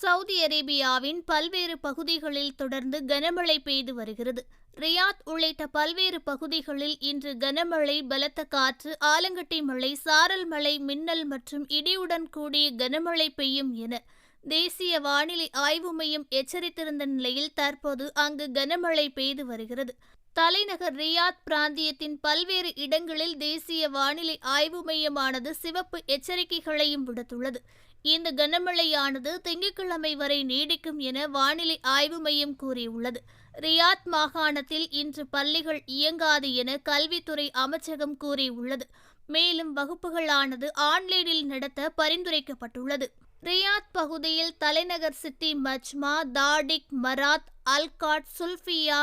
Saudi அரேபியாவின் பல்வேறு பகுதிகளில் தொடர்ந்து கனமழை பெய்து வருகிறது. ரியாத் உள்ளிட்ட பல்வேறு பகுதிகளில் இன்று கனமழை பலத்த காற்று ஆலங்கட்டி மழை சாரல் மழை மின்னல் மற்றும் இடியுடன் கூடிய கனமழை பெய்யும் என தேசிய வானிலை ஆய்வு மையம் எச்சரித்திருந்த நிலையில் தற்போது அங்கு கனமழை பெய்து வருகிறது. தலைநகர் ரியாத் பிராந்தியத்தின் பல்வேறு இடங்களில் தேசிய வானிலை ஆய்வு மையமானது சிவப்பு எச்சரிக்கைகளையும் விடுத்துள்ளது. இந்த கனமழையானது திங்கட்கிழமை வரை நீடிக்கும் என வானிலை ஆய்வு மையம் கூறியுள்ளது. ரியாத் மாகாணத்தில் இன்று பள்ளிகள் இயங்காது என கல்வித்துறை அமைச்சகம் கூறியுள்ளது. மேலும் வகுப்புகளானது ஆன்லைனில் நடத்த பரிந்துரைக்கப்பட்டுள்ளது. ரியாத் பகுதியில் தலைநகர் சிட்டி மஜ்மா தாடிக் மராத் அல்காட் சுல்ஃபியா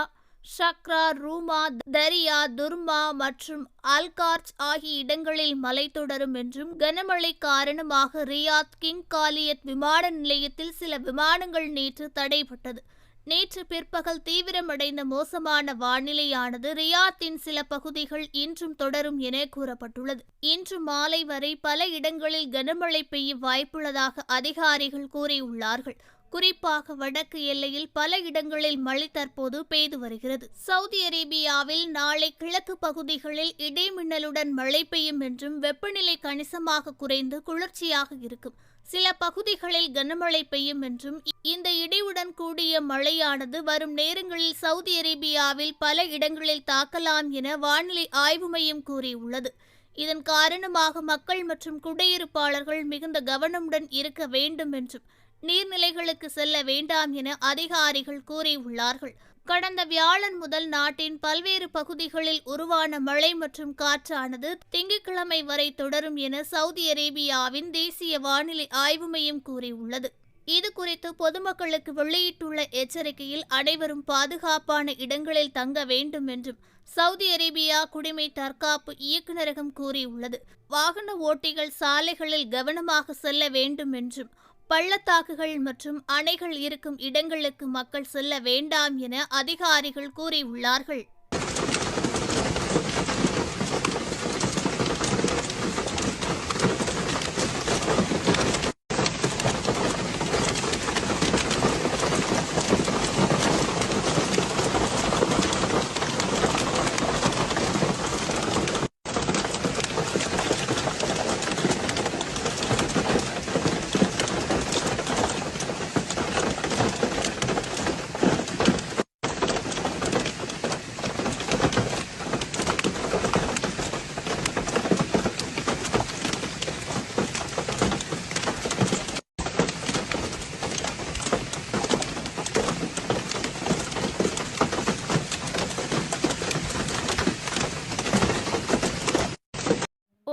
ஷக்ரா ரூமா தரியா துர்மா மற்றும் அல்கார்ச் ஆகிய இடங்களில் மழை தொடரும் என்றும் கனமழை காரணமாக ரியாத் கிங் காலியத் விமான நிலையத்தில் சில விமானங்கள் நேற்று தடைபட்டது. நேற்று பிற்பகல் தீவிரமடைந்த மோசமான வானிலையானது ரியாத்தின் சில பகுதிகள் இன்றும் தொடரும் என கூறப்பட்டுள்ளது. இன்று மாலை வரை பல இடங்களில் கனமழை பெய்ய வாய்ப்புள்ளதாக அதிகாரிகள் கூறியுள்ளார்கள். குறிப்பாக வடக்கு எல்லையில் பல இடங்களில் மழை தற்போது பெய்து வருகிறது. சவுதி அரேபியாவில் நாளை கிழக்கு பகுதிகளில் இடைமின்னலுடன் மழை பெய்யும் என்றும் வெப்பநிலை கணிசமாக குறைந்து குளிர்ச்சியாக இருக்கும். சில பகுதிகளில் கனமழை பெய்யும் என்றும் இந்த இடியுடன் கூடிய மழையானது வரும் நேரங்களில் சவுதி அரேபியாவில் பல இடங்களில் தாக்கலாம் என வானிலை ஆய்வு மையம் கூறியுள்ளது. இதன் காரணமாக மக்கள் மற்றும் குடியிருப்பாளர்கள் மிகுந்த கவனமுடன் இருக்க வேண்டும் என்றும் நீர்நிலைகளுக்கு செல்ல வேண்டாம் என அதிகாரிகள் கூறியுள்ளார்கள். கடந்த வியாழன் முதல் நாட்டின் பல்வேறு பகுதிகளில் உருவான மழை மற்றும் காற்றானது திங்கட்கிழமை வரை தொடரும் என சவுதி அரேபியாவின் தேசிய வானிலை ஆய்வு மையம் கூறியுள்ளது. இது குறித்து பொதுமக்களுக்கு வெளியிட்டுள்ள எச்சரிக்கையில் அனைவரும் பாதுகாப்பான இடங்களில் தங்க வேண்டும் என்றும் சவுதி அரேபியா குடிமை தற்காப்பு இயக்குநரகம் கூறியுள்ளது. வாகன ஓட்டிகள் சாலைகளில் கவனமாக செல்ல வேண்டும் என்றும் பள்ளத்தாக்குகள் மற்றும் அணைகள் இருக்கும் இடங்களுக்கு மக்கள் செல்ல வேண்டாம் என அதிகாரிகள் கூறியுள்ளார்கள்.